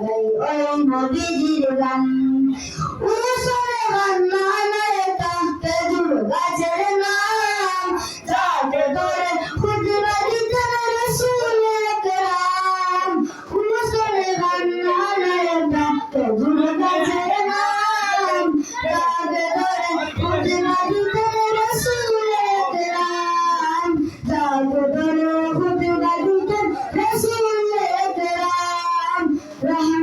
গাই ওই নদীজির গান Rahman.